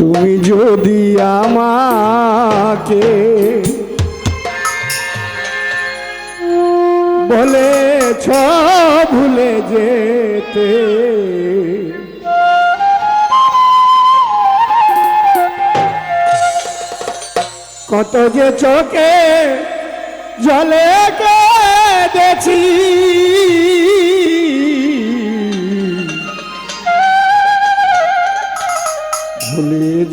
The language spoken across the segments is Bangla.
তুমি যদি আমাকে বলেছ ভুলে যেতে কত যে চোখে জলে কেঁদেছি।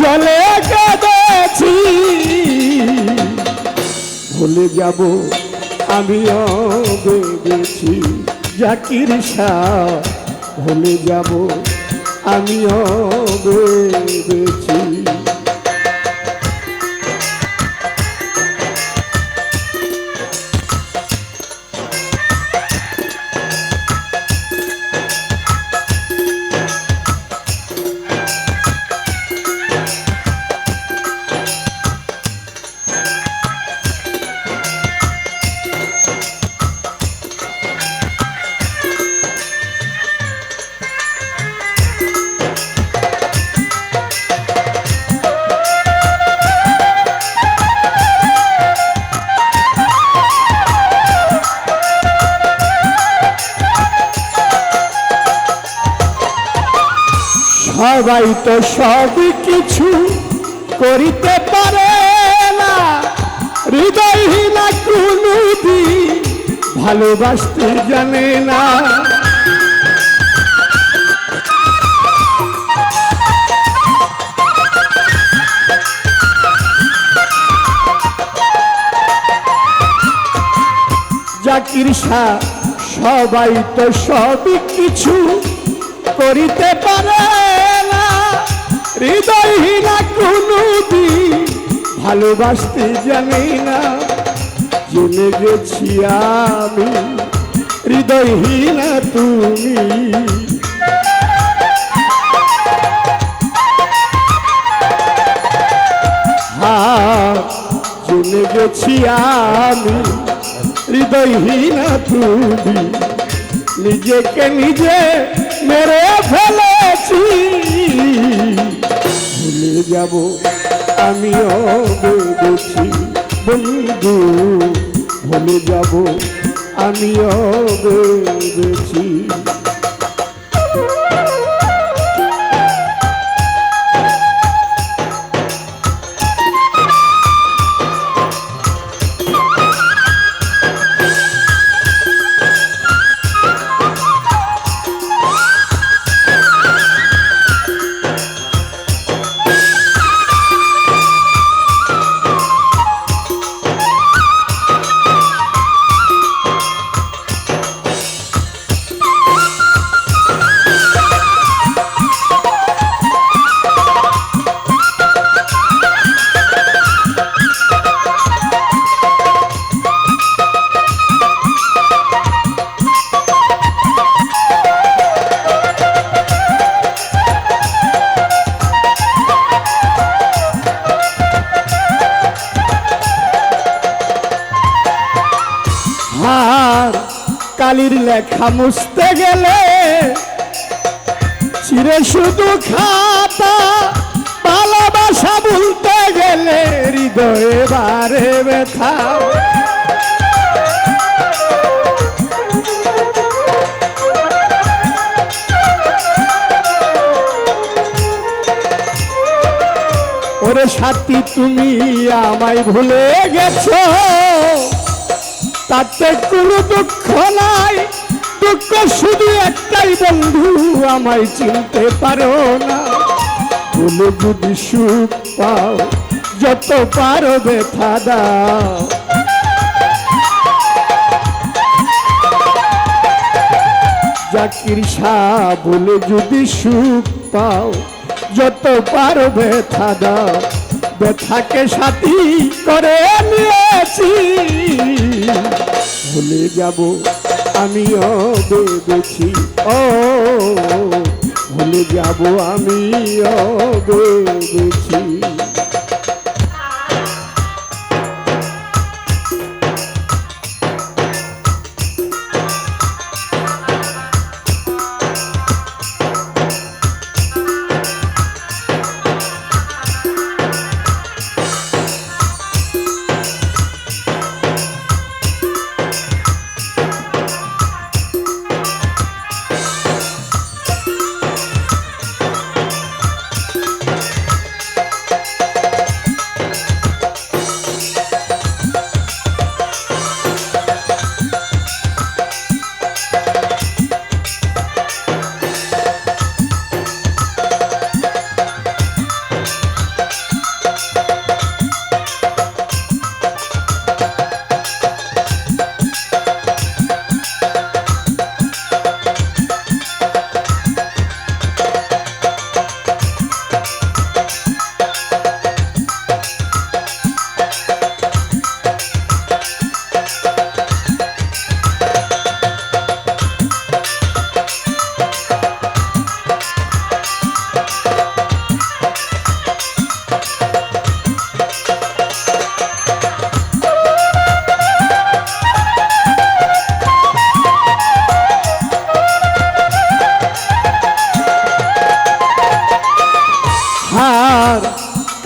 জলে কেঁদেছি। ভুলে যাব আমিও ভেবেছি জাকির শাহ ভুলে যাব আমিও ভেবেছি সবাই তো সব কিছু করিতে পারে না। হৃদয়হীনা কোনো দিন ভালোবাসতে জানে না। জাকির সবাই তো সব কিছু করিতে পারে। হৃদয়হীনা কোনো দিন ভালোবাসতে জানি না। জেনে গেছি আমি, হৃদয়হীনা তুমি। জেনে গেছি আমি, হৃদয়হীনা তুমি। নিজেকে নিজে মেরে ফেলেছি। ভুলে যাব। আমিও ভেবেছি বন্ধু ভুলে যাব। আমিও ভেবেছি কালির লেখা মুছতে গেলে চিরে শুধু খাতা, ভালোবাসা ভুলতে গেলে হৃদয়ে বারে ব্যথা। ওরে সাথী, তুমি আমায় ভুলে গেছো। তাতে কোনো দুঃখ নাই। দুঃখ শুধু একটাই বন্ধু, আমায় চিনতে পারো না। বলে যদি সুখ পাও, যত পারো ব্যথা দাও। জাকির বলে যদি সুখ পাও, যত পারো ব্যথা দাও। ব্যথাকে সাথী করে নিয়েছি। ভুলে যাব আমিও বেঁধেছি। ও ভুলে যাব আমিও বেঁধেছি।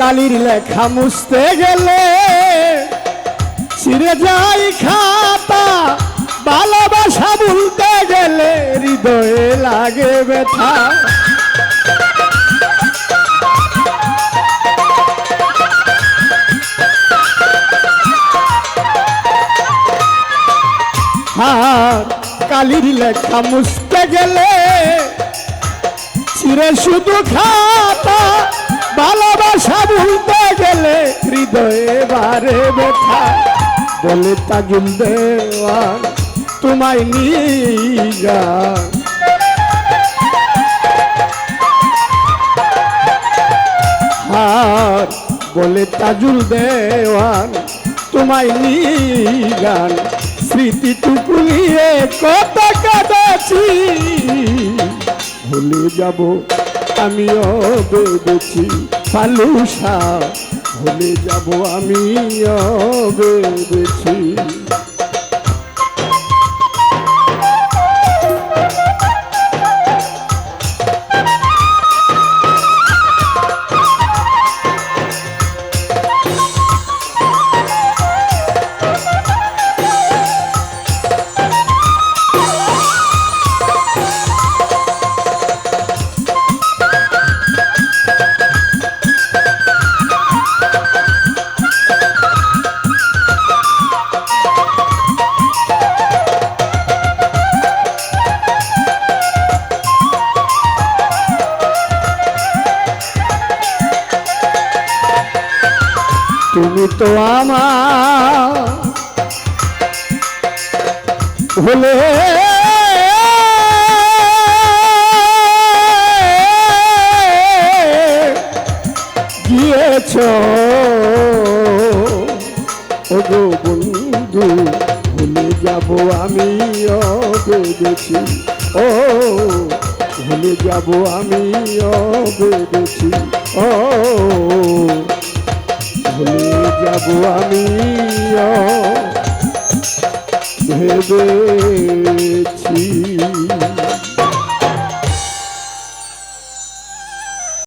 কালির লেখা মুছতে গেলে ছিঁড়ে যাই খাতা, ভালোবাসা বলতে গেলে হৃদয়ে লাগে ব্যথা। হার কালির লেখা মুছতে গেলে চিরে শুধু খাতা ভালোবাসা ভুলতে গেলে হৃদয়ে বারে ব্যথা। বলে তাজুল দেওয়ান, তোমায় নিগা হার। বলে তাজুল দেওয়ান, তোমায় নিগান স্মৃতিটুকু নিয়ে কত কাঁদেছি। ভুলে যাব আমিও বেঁধেছি ফালুসা ভুলে যাব আমিও অবে তুমি তো আমার গিয়েছ? ওগো বন্ধু, ভুলে যাব আমি বেঁধেছি ও, ভুলে যাব আমি বেঁধেছি ও ভুলে যাব আমি ভেবেছি